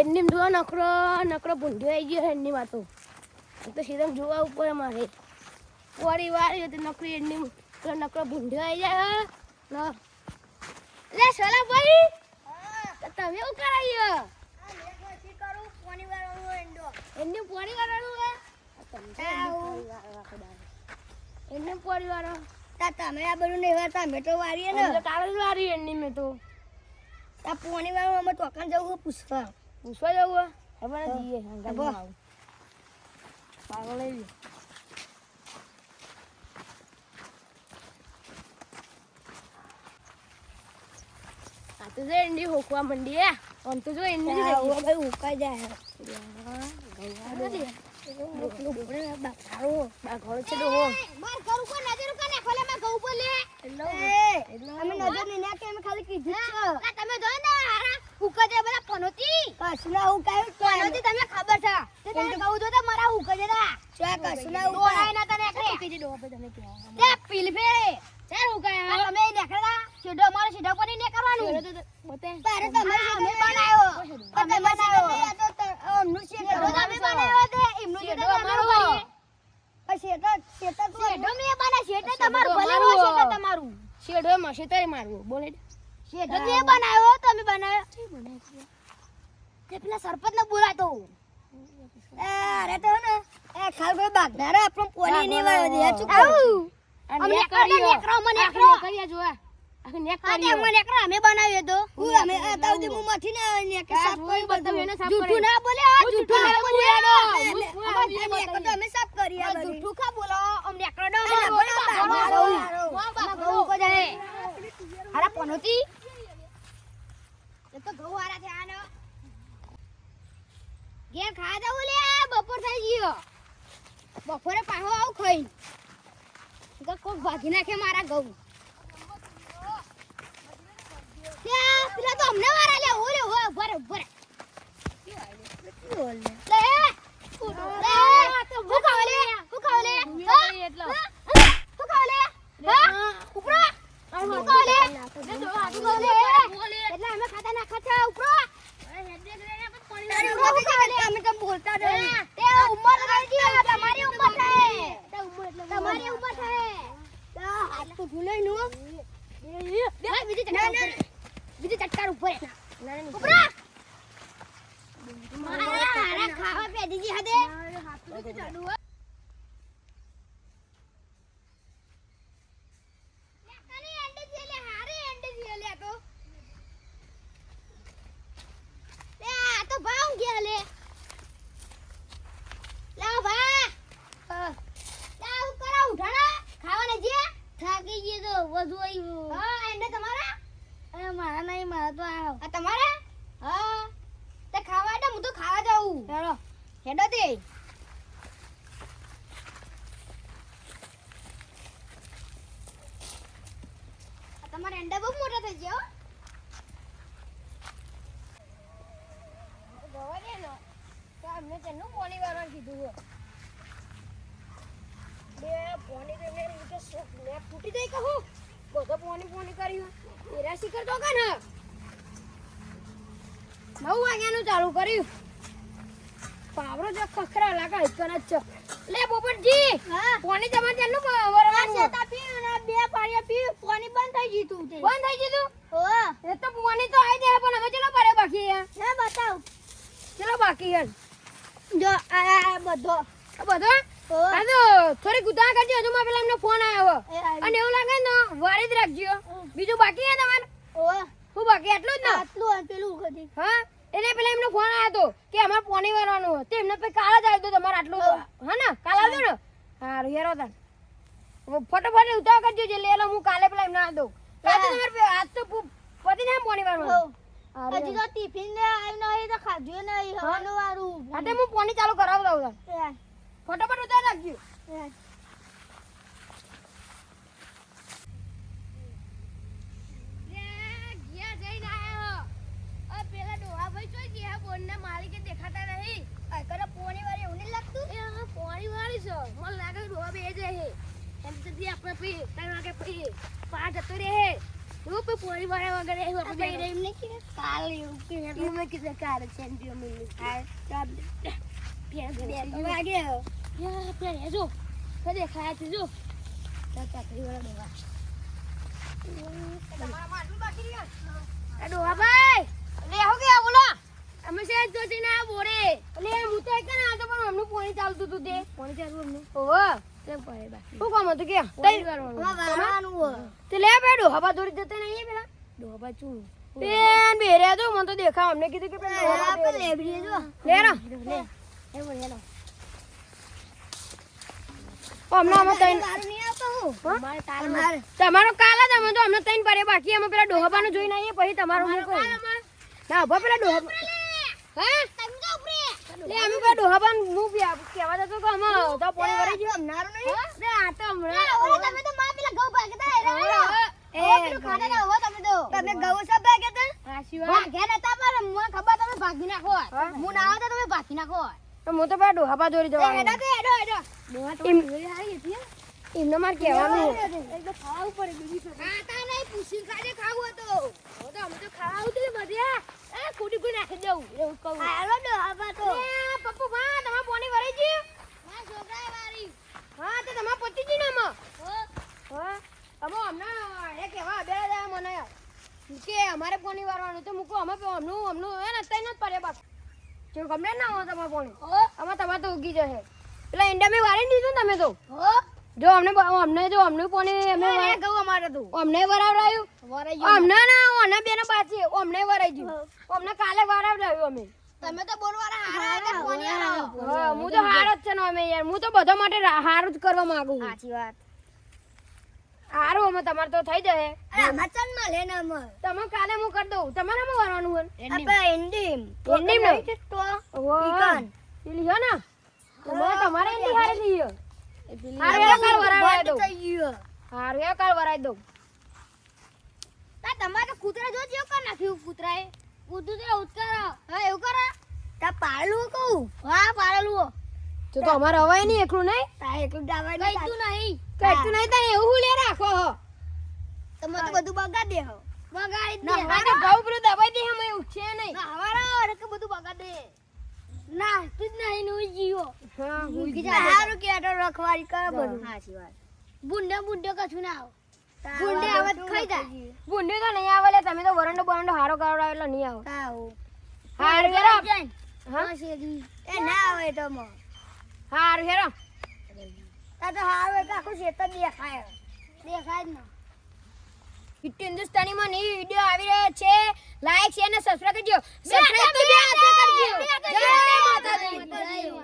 એમની જોવા નકરો નકરો ભૂંડ્યો આવી ગયો એમની વાતો. તો સીધા જોવા ઉપર મારે વારી વારી હતી નકરી એમની નકરો ભૂંડ્યો આવી જાય ન લો. સોલા ભાઈ. તમે એવું કરાયો એમને પોણી વાળવાનું હે એમને વાળો તમે આ બધું નહીં વાળતા અમે તો વાળીએ ને. તારે જ વારી એમની મેં તો. પોણી વાળું અમે ટોકન જવું પૂછવા. પૂછવા જવું હવે જઈએ પાવડો લઈ લે આ તો જો એંડી હોકવા મંડી હે આમ તો જો ભાઈ જાય નજર નજર નહીં નાખી અમે ખાલી કીધું તમે જો ને હારા ઉકા બધા પનોતી. કસના ઉકાયું પનોતી તમને ખબર છે? તે તને કહું તો મારા જે ના ચા કસના ઉકાય ના તને એકરે કીધી ડોહા પર તમે કે તે પીલ ફે ચાર ઉકાય તમે નેકળા સીધો મારો સીધો પર ને કરવાનું બતે તારે તમે અમે બનાવ્યો. તમે બનાવ્યો. તો અમનું છે તમે બનાવ્યો. તે. એમનું છે તો અમારો. પછી તો મે બના શેઠો શેઠો તમારું ભલે. હોય શેઠો તમારું. શેડો માં તારે મારવું. બોલે. શેઠો બનાવ્યો તમે બનાવ્યો? તે પેલા સરપંચ ને બોલાતો અરે તો ને એ ખાલ કોઈ બાગનારા આપણો પોની નહીં વાળો દે ચૂક અમને એકરો એકરો મને એકરો કર્યા. જોવા આખે નેક હા તે કર્યો મને એકરો અમે બનાવ્યો તો. હું અમે આ તાવ મથી ના આવે સાફ કરી બધું. જૂઠું ના બોલે આ જૂઠું જૂઠું ના ના બોલે. બોલ્યો. આ હું- હું આ અમે વીડિયો એકરો તો અમે સાફ કરી આ જૂઠું ખા બોલો અમને એકરો નો અરે બોલો બોલો, બાબા બાબા, બહુ કો જાય એ તો ઘઉં હારા છે આનો. ઘેર ખા જવું લે બપોર થઈ ગયો. બપોરે પાહો આવું ખાઈ તો કોક ભાગી નાખે મારા ઘઉં. પેલા તો અમને મારા લે હો ભરે ભરે લે લે હું ખાવ લે હું ખાવ લે દુનિયા કરી એટલો. હા? હું ખાવ લે હા ઉપરો હું ખાવ લે એટલે જો આ હું તો ખાવ લે બોલે. એટલે અમે ખાતા ના ખાતા ઉપરો તારી ઉંમર તો ચાલે, બોલતા નહીં. તે ઉંમર ગઈ, તમારી ઉંમર છે તમારી ઉંમર છે હાથ તો ભૂલે નું. બીજી ચટકાર. બીજી ચટકાર ઉપર. ઉપરો. મારા હારા ખાવા પેદી જી હદે. લે, કની એંડે છે લે, હારે એંડે છે લે આ તો. લે, આ તો ભાવ ગયા લે. લે, આ ભા. લે, આ હું કરા ઉઠાણા? ખાવાના છે? થાકી ગયો તો વધુ આવ્યું હા, એંડે તમારા? અરે મારા નહીં મારા તો આ આ તમારા? હા. તે ખાવા એટલે હું તો ખાવા જાઉં. ચાલો હેડો તે. તમારા અંડા બહુ મોટા થઈ ગયા હો. જવા ને તો અમને તેનું પોણી વાળવા કીધું હો. બે પોણી તો એમને રીતે મેં ફૂટી જાય કહું બધો પોણી પોણી કર્યું એરા શિખર તો ને નવ વાગ્યાનું ચાલુ કર્યું પાવરો જો ખખરા લાગે હિકન જ લે પોપટજી હા. પોણી તમારે આ વરવાનું શેતા પીયું ને બે પાળિયા પીયું, પાણી બંધ થઈ ગયું તું. બંધ થઈ ગયું હો. એ તો પોની તો આવી જાય પણ હવે ચલો પાડે બાકી યાર ના બતાવ. ચલો બાકી યાર જો આ બધો. બધો? હોવે. થોડી ગુદા કરજો હજુ માં પેલા એમનો ફોન આવ્યો. અને એવું લાગે ને વારી જ રાખજો. બીજું બાકી હે તમારે? ઓ હું બાકી? આટલું જ ને? આટલું પેલું કદી હા? એટલે પેલા એમનો ફોન આવ્યો હતો કે અમારે પોની વારવાનું તે એમને પછી કાલ જ આવ્યો હતો તમારે આટલું હા. ને? કાલ આવ્યો ને? હારું હેરો તાન ફટોફટ ઉતાવ કરજો જે લેલો હું કાલે પેલા એમને આવ્યો આજ તો તમારે આજ તો પતિ ને પોની વારવાનું? હજી તો ટિફિન ને આવી નહીં તો ખાધું નહીં હવાનું વારું. હા તે હું પોની ચાલુ કરાવતા હતા ફટોફટ ઉતાર રાખજો એ. ગયા જઈને આયો આ પેલા ડોહાભાઈ જોઈ ગયા બોનના માલિકે દેખાતા નહીં આ કરે પોણી વાળી એવું નહીં લાગતું? એ હા પોણી વાળી છે મને લાગે ડોહા બે જાય એમ દી આપણે ત્રણ વાગે જતો રહે. વાળા વગર એવું નહીં કીધું? કાલ એવું. મેં કીધું છે મિલી ફેર ફેર છે જો. ચાકરી વાળા ભાઈ ગયા બોલો? અમે છે જોતી ના બોરે. લે, હું તો એક ને તો પણ હમણાં પોણી ચાલતું હતું તે. પોણી ચાલુ અમને ઓહો. કેમ પડે બાકી શું કામ હતું કે? તે લે દોરી જતા નહીં પેલા. તો મને તો દેખાવ. અમને કીધું કે પેલા ડોહા પર લેબડી જો. લે રા. લે. એ બોલ હેલો અમને અમે તૈન હા? મારે તાર તમારો કાલ જ અમે તો અમને ત્રણ પડે બાકી અમે પેલા ડોહાબાનું જોઈને આવીએ પછી તમારું ના પેલા ડોહા હા? લે અમે પેલા ડોહાબાન હું બી કહેવા જતો કે અમે તો પોણી વળી ગયો અમનારું નહીં? લે આ તો હમણાં. તમે તો માં પેલા ઘઉં ભાગતા હેરા એ પેલું ખાતા ના હો તમે તો. તમે ગૌ સબ ભાગ્યા હતા આશીર્વાદ ઘેર હતા પર મને ખબર તમે ભાગી નાખો હા. હું ના આવતા તમે ભાગી નાખો તો હું તો પેલા ડોહાબા દોરી જવા હેડો કે એડો એડો ડોહા તો એમ- હારી હતી હે. એમને મારે કહેવાનું. એક તો ખાવું પડે બીજી સગા ખાતા નહીં પૂછી ખાજે ખાવું હતો. તો અમે તો ખાવું આવતી બધ્યા એ કુડી કુડી નાખી દઉં. એવું કહું. હાલો ડોહાબા તો એ પપ્પુ ભા તમાર પોણી વરાઈ ગયું હા છોકરા વારી હા તો તમાર પતી ગયું ને આમાં હા અમે હમણાં એ કહેવા બે દા મને કે અમારે પોણી વારવાનું તો મૂકો અમે અમનું અમનું હમનું હે ને પડે બાપ. જો ગમે ના હોય તમારે પોણી. આમાં તમારે તો ઉગી જશે. પેલા ઈંડા વારી દીધું તમે તો. જો અમને અમને જો અમનું પોણી અમે કહું અમારે તો. અમને વરાવરાયું વરાયું અમને ના અમને બેન પાછી અમને વરાઈ ગયું. અમને કાલે વરાવરાયું અમે. તમે તો બોલવાના હારા પોણી હારા હું તો હાર જ છે ને અમે યાર. હું તો બધા માટે હારું જ કરવા માંગુ સાચી વાત. હારું અમે તમારે તો થઈ જશે. આમાં ચલ મળે ને અમે તમે કાલે હું કરી દઉં. તમારે શું કરવાનું હોય? આપણે ઇન્ડીમ ઇન્ડીમ ને? તો. ઈકન. પેલી હે ને. તમારે તમારે એની હારે થઈ ગયો હારું કાલ વરાવરાઈ દઉં ગયું. કાલ વરાઈ દઉં તા તમારે કૂતરા જો જેવું કર નાખ્યું કૂતરાએ? કૂતરું તો ઉત્કર હા એવું કરા. તા પાળલું કહું? હા પાડેલું તો તો અમારે અવાય નહીં એકલું નહીં? તા એકલું દાવા કઈ તું નહીં. કઈ તું નહીં તને એવું લે રાખો હો? તમે તો બધું બગાડ દે હો. બગાડી દે ના મને ઘઉં પેલું દબાઈ દે એવું છે નહીં. ના હવારા કે બધું બગાડ. દે ના તું જ નહીં નું જીવો. હા હું જા. હારું કે આટો રખવારી કર બધું. સાચી વાત. બુંડે બુંડે કશું ના આવ. બુંડે આવત ખાઈ જાય. બુંડે તો નહીં આવે તમે તો વરંડો બરંડો હારો કરાવડાવ એટલે નહીં આવો. હા હારું કરો હા? એ ના આવે તો મો. હારું હેરો. આ તો હારું એટલે આખું ખેતર દેખાય. દેખાય જ ન. હિટ હિન્દુસ્તાનીમાં નવી વીડિયો આવી રહ્યો છે. લાઈક શેર અને સબસ્ક્રાઇબ કરજો. સબસ્ક્રાઇબ તો બે હાથે કરજો. જય માતાજી. જય માતાજી.